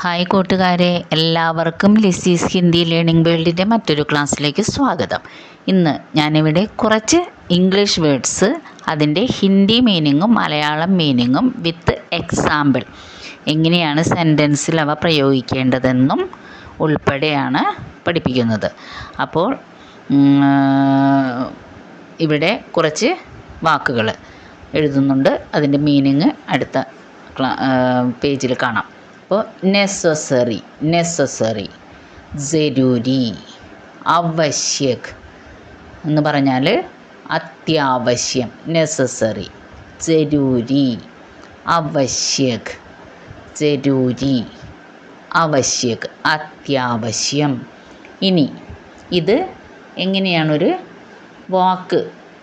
Hi കൂട്ടുകാരെ. എല്ലാവർക്കും ലിസീസ് Hindi learning വേൾഡിന്റെ മറ്റൊരു ക്ലാസ്സിലേക്ക് സ്വാഗതം. ഇന്ന് ഞാനിവിടെ കുറച്ച് ഇംഗ്ലീഷ് വേർഡ്സ് അതിന്റെ ഹിന്ദി മീനിങ്ങും മലയാളം മീനിങ്ങും വിത്ത് എക്സാമ്പിൾ എങ്ങനെയാണ് സെന്റൻസിൽ അവ പ്രയോഗിക്കേണ്ടതെന്നും ഉൾപ്പെടെയാണ് പഠിപ്പിക്കുന്നത്. അപ്പോൾ ഇവിടെ കുറച്ച് വാക്കുകൾ എഴുതുന്നുണ്ട്. അതിന്റെ മീനിങ് അടുത്ത പേജിൽ കാണാം. അപ്പോൾ നെസസറി നെസസറി ജരൂരി ആവശ്യക് എന്ന് പറഞ്ഞാൽ അത്യാവശ്യം നെസസറി ജരൂരി ആവശ്യക് ജരൂരി ആവശ്യക് അത്യാവശ്യം. ഇനി ഇത് എങ്ങനെയാണൊരു വാക്ക്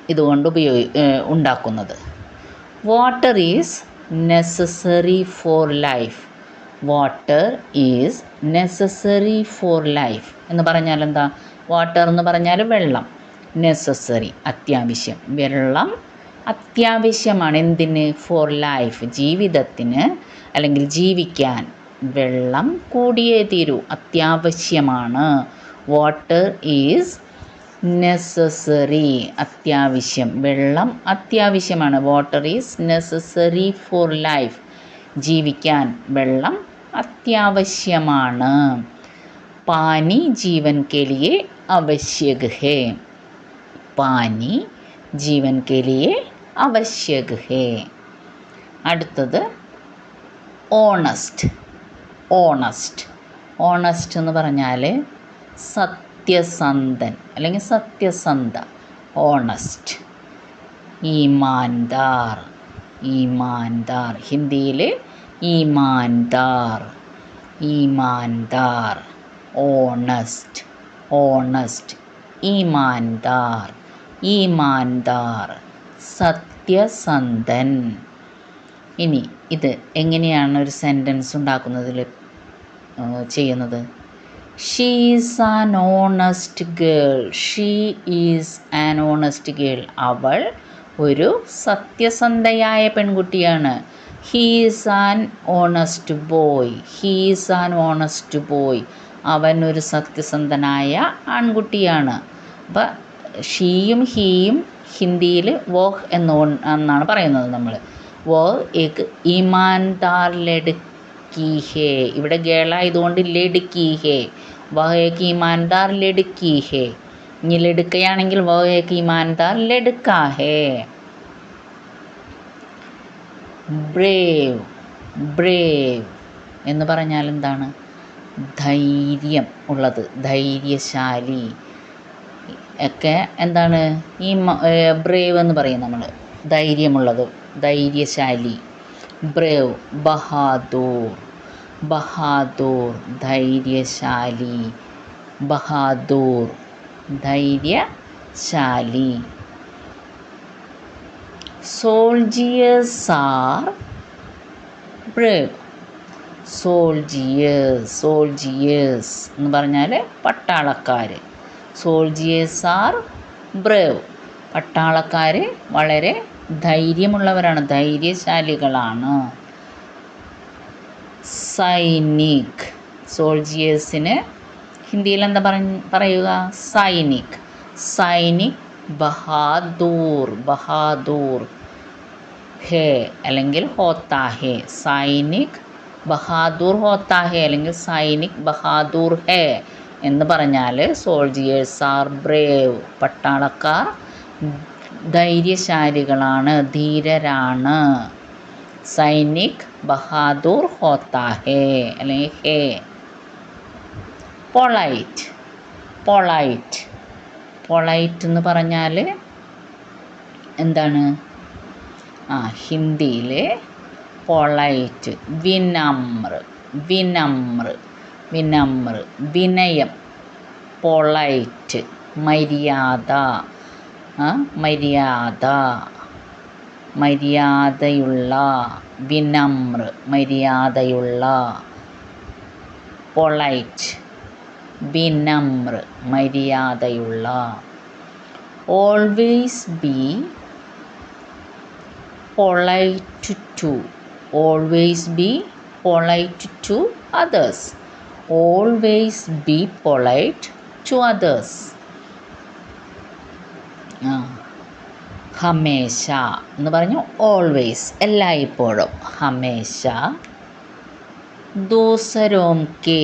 ഇതുകൊണ്ട് ഉപയോഗി ഉണ്ടാക്കുന്നത്? Water is necessary for life water is necessary for life എന്ന് പറഞ്ഞാൽ എന്താ? വാട്ടർ എന്ന് പറഞ്ഞാൽ വെള്ളം. നെസസറി അത്യാവശ്യം. വെള്ളം അത്യാവശ്യമാണ്. എന്തിന്? ഫോർ ലൈഫ് ജീവിതത്തിന്. അല്ലെങ്കിൽ ജീവിക്കാൻ. വെള്ളം കൂടിയേ തീരൂ. അത്യാവശ്യമാണ്. വാട്ടർ ഈസ് നെസസറി അത്യാവശ്യം. വെള്ളം അത്യാവശ്യമാണ്. Water is necessary for life ജീവിക്കാൻ. വെള്ളം അത്യാവശ്യമാണ്. പാനി ജീവൻ കെലിയെ ആവശ്യക് ഹേ പാനി ജീവൻ കെലിയെ ആവശ്യക് ഹേ അടുത്തത് ഓണസ്റ്റ്. ഓണസ്റ്റ്. ഓണസ്റ്റ് എന്ന് പറഞ്ഞാൽ സത്യസന്ധൻ അല്ലെങ്കിൽ സത്യസന്ധ. ഓണസ്റ്റ്. ഈമാൻദാർ. ഈമാൻദാർ. ഹിന്ദിയിൽ ഈമാൻദാർ ഈമാൻദാർ ഓണസ്റ്റ് ഓണസ്റ്റ് ഈമാൻദാർ ഈമാൻദാർ സത്യസന്ധൻ. ഇനി ഇത് എങ്ങനെയാണ് ഒരു സെന്റൻസ് ഉണ്ടാക്കുന്നതിൽ ചെയ്യുന്നത്? She is an honest girl she is an honest girl അവൾ ഒരു സത്യസന്ധയായ പെൺകുട്ടിയാണ്. He is an honest boy he's an honest boy അവൻ ഒരു സത്യസന്ധനായ ആൺകുട്ടിയാണ്. അപ്പം ഷീയും ഹീയും ഹിന്ദിയിൽ വോഹ് എന്ന് എന്നാണ് പറയുന്നത് നമ്മൾ വോ ഏക്ക് ഇമാൻദാർ ലടുക്കി ഹേ ഇവിടെ ഗേളായതുകൊണ്ട് ലടുക്കി ഹേ വോ ഏക്ക് ഈമാൻദാർ ലടുക്കി ഹേ ഇനി ലടുക്കയാണെങ്കിൽ വോ ഏക്ക് ഈമാൻദാർ ലടുക്കാ ഹേ ബ്രേവ് ബ്രേവ് എന്ന് പറഞ്ഞാൽ എന്താണ്? ധൈര്യം ഉള്ളത് ധൈര്യശാലി. ഒക്കെ എന്താണ്? ഈ ബ്രേവ് എന്ന് പറയും നമ്മൾ. ധൈര്യമുള്ളത് ധൈര്യശാലി. ബ്രേവ് ബഹാദൂർ ബഹാദൂർ ധൈര്യശാലി. ബഹാദൂർ ധൈര്യശാലി. Soldiers are brave soldiers soldiers എന്ന് പറഞ്ഞാൽ പട്ടാളക്കാർ സോൾജിയേഴ്സ് ആർ ബ്രേവ് പട്ടാളക്കാർ വളരെ ധൈര്യമുള്ളവരാണ് ധൈര്യശാലികളാണ്. സൈനിക് സോൾജിയേഴ്സിന് ഹിന്ദിയിൽ എന്താ പറ പറയുക? സൈനിക് സൈനിക് ബഹാദൂർ ബഹാദൂർ. ഹേ അല്ലെങ്കിൽ ഹോത്താ ഹേ സൈനിക് ബഹാദൂർ ഹോത്താ ഹേ അല്ലെങ്കിൽ സൈനിക് ബഹാദൂർ ഹേ എന്ന് പറഞ്ഞാൽ സോൾജിയേഴ്സ് ആർ ബ്രേവ്. പട്ടാളക്കാർ ധൈര്യശാലികളാണ് ധീരരാണ്. സൈനിക് ബഹാദൂർ ഹോത്താ ഹേ അല്ലെങ്കിൽ ഹേ. Polite polite. പൊളൈറ്റ് എന്ന് പറഞ്ഞാൽ എന്താണ്? ആ ഹിന്ദിയിൽ പൊളൈറ്റ് വിനമ്ര വിനമ്ര വിനമ്ര വിനയം പൊളൈറ്റ് മര്യാദ മര്യാദ മര്യാദയുള്ള വിനമ്ര മര്യാദയുള്ള പൊളൈറ്റ് വിനമ്ര മര്യാദയുള്ള. Always be polite to always be polite to others always be polite to others ആ ഹമേശ എന്ന് പറഞ്ഞു ഓൾവേസ് എല്ലായ്പ്പോഴും. ഹമേശ ദൂസരോം കെ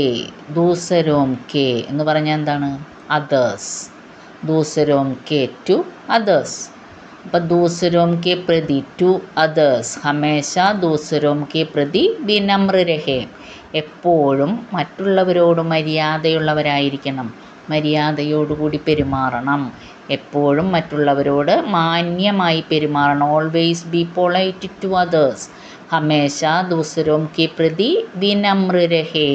ദൂസരോം കെ എന്ന് പറഞ്ഞാൽ എന്താണ്? അതേഴ്സ് ദൂസരോം കെ ടു അതേഴ്സ് അപ്പം ദൂസരോം കെ പ്രതി ടു അതേഴ്സ് ഹമേശ ദൂസരോം കെ പ്രതി വിനമ്രരഹേ. എപ്പോഴും മറ്റുള്ളവരോട് മര്യാദയുള്ളവരായിരിക്കണം. മര്യാദയോടുകൂടി പെരുമാറണം. എപ്പോഴും മറ്റുള്ളവരോട് മാന്യമായി പെരുമാറണം. Always be polite to others ഹമേശ ദൂസരോം കെ പ്രതി വിനമ്ര രഹേ